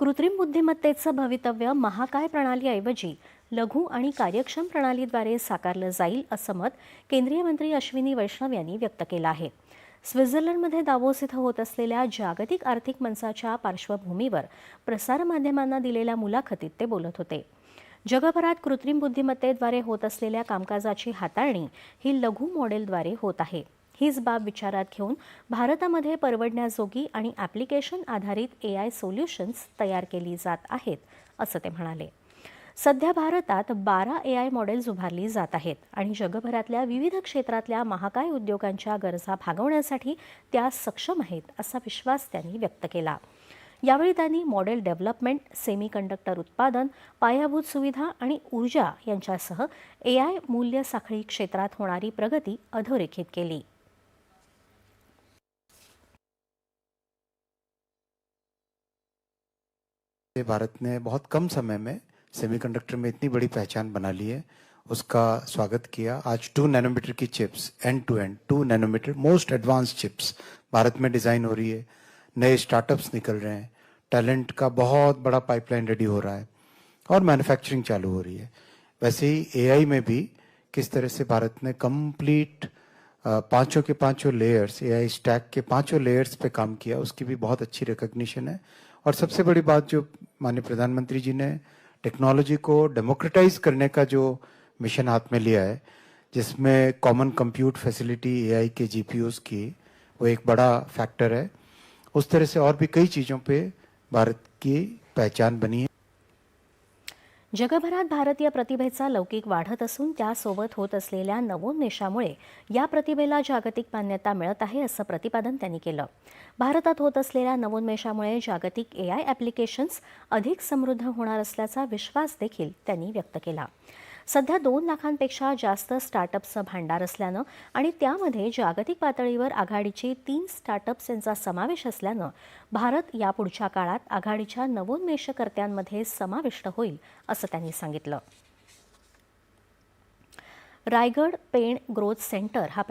कृत्रिम बुद्धिमत्तेचं भवितव्य महाकाय प्रणालीऐवजी लघु आणि कार्यक्षम प्रणालीद्वारे साकारलं जाईल असं मत केंद्रीय मंत्री अश्विनी वैष्णव यांनी व्यक्त केलं आहे. स्वित्झर्लंडमध्ये दावोस इथं होत असलेल्या जागतिक आर्थिक मंचाच्या पार्श्वभूमीवर प्रसारमाध्यमांना दिलेल्या मुलाखतीत ते बोलत होते. जगभरात कृत्रिम बुद्धिमत्तेद्वारे होत असलेल्या कामकाजाची हाताळणी ही लघु मॉडेलद्वारे होत आहे. हीच बाब विचारात घेऊन भारतामध्ये परवडण्याजोगी आणि ॲप्लिकेशन आधारित ए आय सोल्युशन्स तयार केली जात आहेत असं ते म्हणाले. सध्या भारतात बारा ए आय मॉडेल्स उभारली जात आहेत आणि जगभरातल्या विविध क्षेत्रातल्या महाकाय उद्योगांच्या गरजा भागवण्यासाठी त्या सक्षम आहेत असा विश्वास त्यांनी व्यक्त केला. यावेळी त्यांनी मॉडेल डेव्हलपमेंट सेमी कंडक्टर उत्पादन पायाभूत सुविधा आणि ऊर्जा यांच्यासह ए आय मूल्य साखळी क्षेत्रात होणारी प्रगती अधोरेखित केली. भारत ने बहुत कम समय में सेमीकंडक्टर में इतनी बड़ी पहचान बना ली है। उसका स्वागत किया। आज टू नैनोमीटर की chips end to end two nanometre most advance chips Bharat में डिज़ाइन हो रही है। नए स्टार्टअप्स निकल रहे हैं। टैलेंट का बहुत बड़ा पाइपलाइन रेडी हो रहा है और मैन्युफैक्चरिंग चालू हो रही है। वैसे ही एआई में भी किस तरह से भारत ने कंप्लीट पाँचों के पाँचों लेयर्स एआई स्टैक के पाँचों लेयर्स पे काम किया, उसकी भी बहुत अच्छी रिकग्निशन है। और सबसे बड़ी बात जो माननीय प्रधानमंत्री जी ने टेक्नोलॉजी को डेमोक्रेटाइज करने का जो मिशन हाथ में लिया है, जिसमें कॉमन कंप्यूट फैसिलिटी एआई के जीपीयूज की वो एक बड़ा फैक्टर है, उस तरह से और भी कई चीज़ों पे भारत की पहचान बनी है। जगभरात भारतीय प्रतिभेचा लौकिक वाढत असून त्यासोबत होत असलेल्या नवोन्मेषामुळे या प्रतिभेला जागतिक मान्यता मिळत आहे असं प्रतिपादन त्यांनी केलं. भारतात होत असलेल्या नवोन्मेषामुळे जागतिक ए आय ॲप्लिकेशन्स अधिक समृद्ध होणार असल्याचा विश्वास देखील त्यांनी व्यक्त केला. सध्या दोन लाखांपेक्षा जास्त स्टार्टअप्सचं भांडार असल्यानं आणि त्यामध्ये जागतिक पातळीवर आघाडीचे तीन स्टार्टअप्स यांचा समावेश असल्यानं भारत यापुढच्या काळात आघाडीच्या नवोन्मेषकर्त्यांमध्ये समाविष्ट होईल असं त्यांनी सांगितलं. रायगड पेण ग्रोथ सेंटर हा